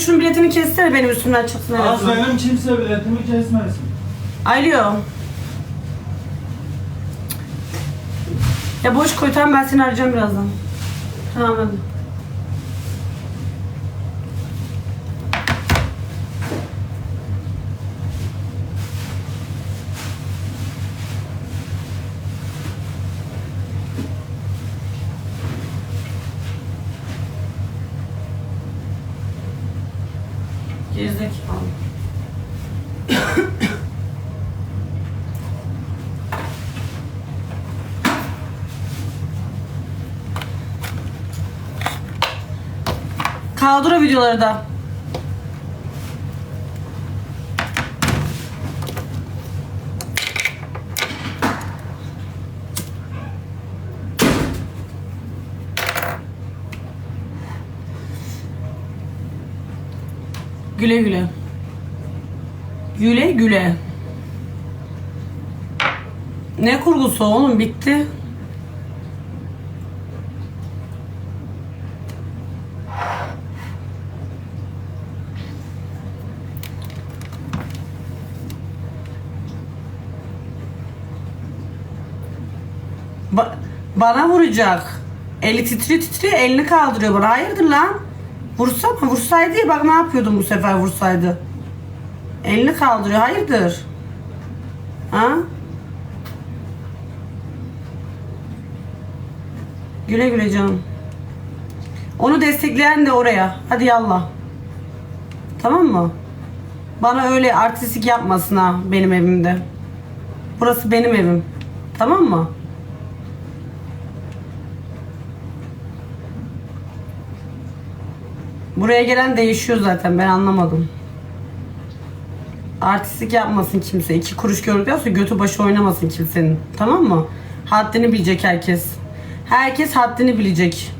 Şunun biletini kessene benim üstümden çıksın en Az azından. benim kimse biletimi kesmesin. Alo. Ya boş koy tamam ben seni arayacağım birazdan. Tamam hadi. Gerizekalı. Kaldır o videoları da. Güle güle. Güle güle. Ne kurgusu oğlum bitti. Ba- bana vuracak. Eli titriyor titriyor elini kaldırıyor bana. Hayırdır lan? Vursana vursaydı ya bak ne yapıyordum bu sefer vursaydı. Elini kaldırıyor hayırdır? Ha? Güle güle canım. Onu destekleyen de oraya. Hadi yallah. Tamam mı? Bana öyle artistik yapmasın ha benim evimde. Burası benim evim. Tamam mı? Buraya gelen değişiyor zaten ben anlamadım. Artistlik yapmasın kimse. İki kuruş gördükten sonra götü başı oynamasın kimsenin. Tamam mı? Haddini bilecek herkes. Herkes haddini bilecek.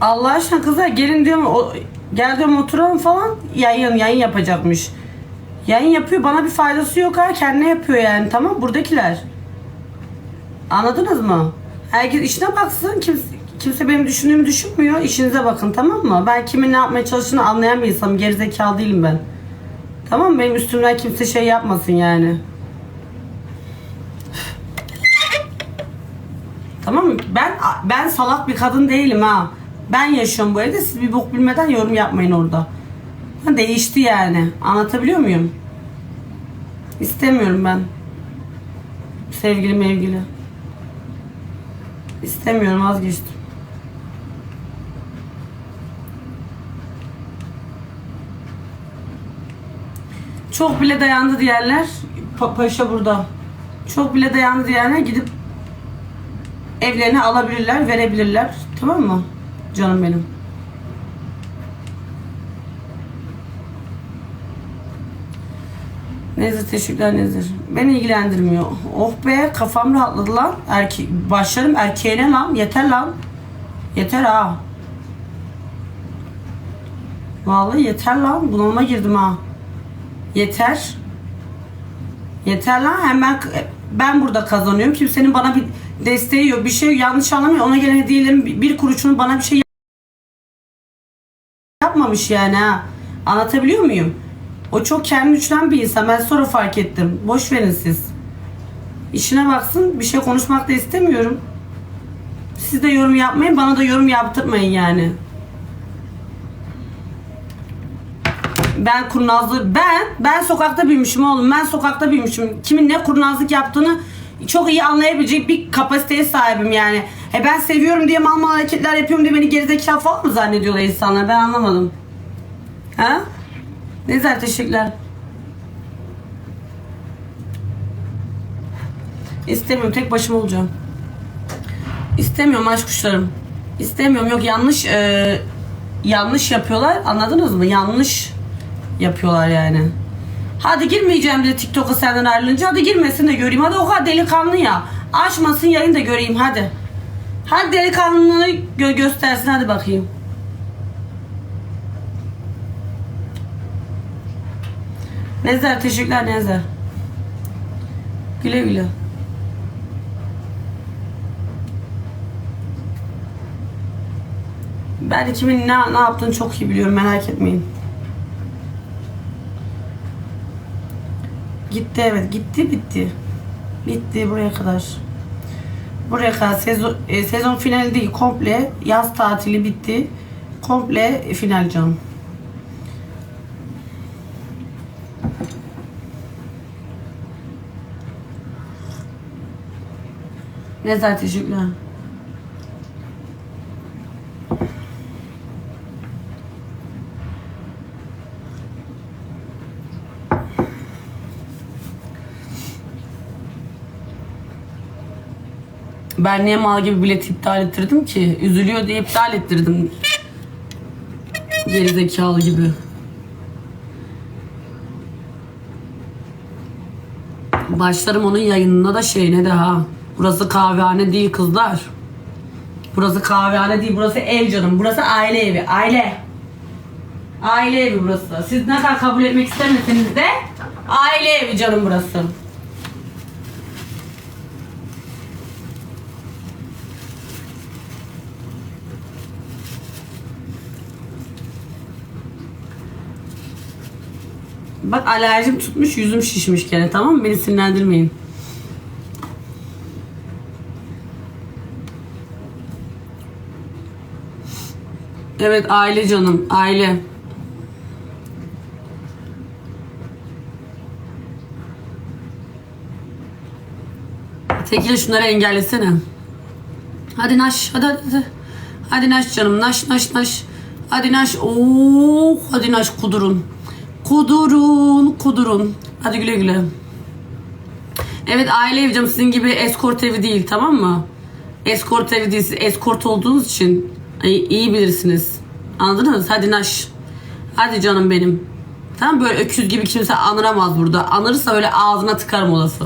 Allah aşkına kızlar gelin diyorum o, gel diyorum oturalım falan yayın yayın yapacakmış. Yayın yapıyor bana bir faydası yok ha kendine yapıyor yani tamam buradakiler. Anladınız mı? Herkes işine baksın kimse, kimse benim düşündüğümü düşünmüyor işinize bakın tamam mı? Ben kimin ne yapmaya çalıştığını anlayan bir insanım gerizekalı değilim ben. Tamam mı? Benim üstümden kimse şey yapmasın yani. Tamam mı? Ben ben salak bir kadın değilim ha. Ben yaşıyorum bu evde. Siz bir bok bilmeden yorum yapmayın orada. Değişti yani. Anlatabiliyor muyum? İstemiyorum ben. Sevgili mevgili. İstemiyorum vazgeçtim. Çok bile dayandı diyenler Pa- Paşa burada. Çok bile dayandı diyenler gidip evlerini alabilirler, verebilirler. Tamam mı? Canım benim. Nezir teşekkürler Nezir. Beni ilgilendirmiyor. Oh be kafam rahatladı lan. Erke başlarım erkeğine lan. Yeter lan. Yeter ha. Vallahi yeter lan. Bunalıma girdim ha. Yeter. Yeter lan. Hemen ben burada kazanıyorum. Kimsenin bana bir desteği yok. Bir şey yanlış anlamıyor. Ona gelen hediyelerin bir kuruşunu bana bir şey yapmamış yani ha. Anlatabiliyor muyum? O çok kendi güçlen bir insan. Ben sonra fark ettim. Boş verin siz. İşine baksın. Bir şey konuşmak da istemiyorum. Siz de yorum yapmayın. Bana da yorum yaptırmayın yani. Ben kurnazlığı ben ben sokakta büyümüşüm oğlum. Ben sokakta büyümüşüm. Kimin ne kurnazlık yaptığını çok iyi anlayabilecek bir kapasiteye sahibim yani. E ben seviyorum diye mal mal hareketler yapıyorum diye beni gerizekalı falan mı zannediyorlar insanlar? Ben anlamadım. Ha? Nezer teşekkürler. İstemiyorum. Tek başıma olacağım. İstemiyorum aşk kuşlarım. İstemiyorum yok yanlış e, yanlış yapıyorlar anladınız mı? Yanlış yapıyorlar yani. Hadi girmeyeceğim de TikTok'a senden ayrılınca hadi girmesin de göreyim. Hadi o kadar delikanlı ya. Açmasın yayın da göreyim hadi. Hadi delikanlılığını gö- göstersin hadi bakayım. Nezer teşekkürler Nezer. Güle güle. Ben kimin ne, ne yaptığını çok iyi biliyorum merak etmeyin. Gitti evet gitti bitti. Bitti buraya kadar. Buraya kadar sezon, e, sezon finali değil komple yaz tatili bitti. Komple final canım. Nezer teşekkürler. Ben niye mal gibi bilet iptal ettirdim ki? Üzülüyor diye iptal ettirdim. Gerizekalı gibi. Başlarım onun yayınına da şeyine de ha. Burası kahvehane değil kızlar. Burası kahvehane değil. Burası ev canım. Burası aile evi. Aile. Aile evi burası. Siz ne kadar kabul etmek istemeseniz de aile evi canım burası. Bak alerjim tutmuş yüzüm şişmiş gene tamam mı? Beni sinirlendirmeyin. Evet aile canım aile. Tekil şunları engellesene. Hadi naş hadi hadi. Hadi, hadi naş canım naş naş naş. Hadi naş. Oo, hadi naş kudurun. Kudurun kudurun. Hadi güle güle. Evet aile evi canım sizin gibi eskort evi değil tamam mı? Eskort evi değil siz eskort olduğunuz için iyi, iyi bilirsiniz. Anladınız? Hadi naş. Hadi canım benim. Tamam böyle öküz gibi kimse anıramaz burada. Anırsa öyle ağzına tıkarım olası.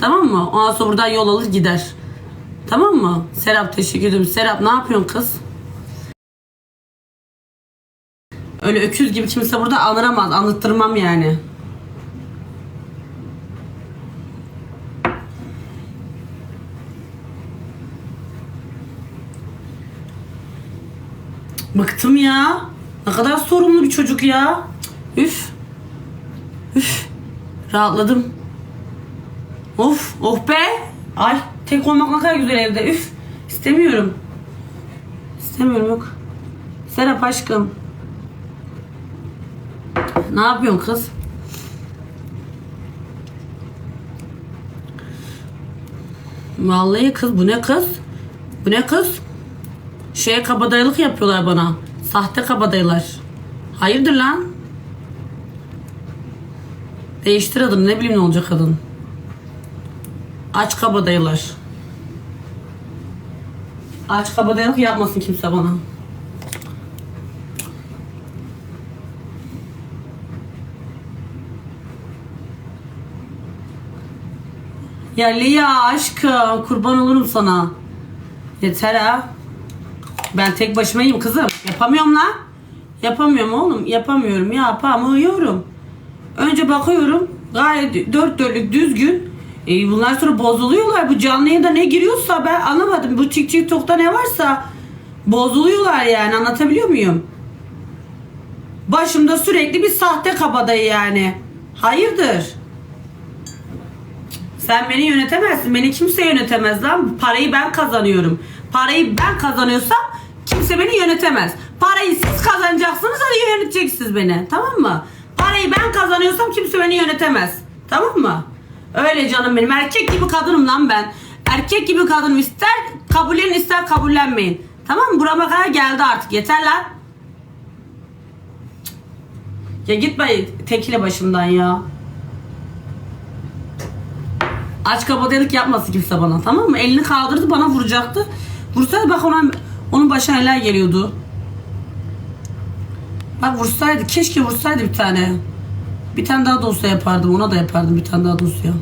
Tamam mı? Ondan sonra buradan yol alır gider. Tamam mı? Serap teşekkür ederim. Serap ne yapıyorsun kız? Öyle öküz gibi kimse burada anıramaz. Anlattırmam yani. Bıktım ya. Ne kadar sorumlu bir çocuk ya. Üf. Üf. Rahatladım. Of. Oh be. Ay. Tek olmak ne kadar güzel evde. Üf. İstemiyorum. İstemiyorum yok. Serap aşkım. Ne yapıyorsun kız? Vallahi kız bu ne kız? Bu ne kız? Şeye kabadayılık yapıyorlar bana. Sahte kabadayılar. Hayırdır lan? Değiştir adını ne bileyim ne olacak adın. Aç kabadayılar. Aç kabadayılık yapmasın kimse bana. Ya Lia aşkım kurban olurum sana. Yeter ha. Ben tek başımayım kızım. Yapamıyorum lan. Yapamıyorum oğlum. Yapamıyorum. Yapamıyorum. Önce bakıyorum. Gayet dört dörtlük düzgün. E bunlar sonra bozuluyorlar. Bu canlı yayında ne giriyorsa ben anlamadım. Bu tik TikTok'ta ne varsa bozuluyorlar yani. Anlatabiliyor muyum? Başımda sürekli bir sahte kabadayı yani. Hayırdır? Sen beni yönetemezsin. Beni kimse yönetemez lan. Parayı ben kazanıyorum. Parayı ben kazanıyorsam kimse beni yönetemez. Parayı siz kazanacaksınız hadi yöneteceksiniz beni. Tamam mı? Parayı ben kazanıyorsam kimse beni yönetemez. Tamam mı? Öyle canım benim. Erkek gibi kadınım lan ben. Erkek gibi kadınım. İster kabullenin ister kabullenmeyin. Tamam mı? Burama kadar geldi artık. Yeter lan. Ya gitme tekile başımdan ya. Aç kabadayılık yapmasın kimse bana tamam mı? Elini kaldırdı bana vuracaktı. Vursaydı bak ona, onun başına neler geliyordu. Bak vursaydı keşke vursaydı bir tane. Bir tane daha dosya yapardım ona da yapardım bir tane daha dosya.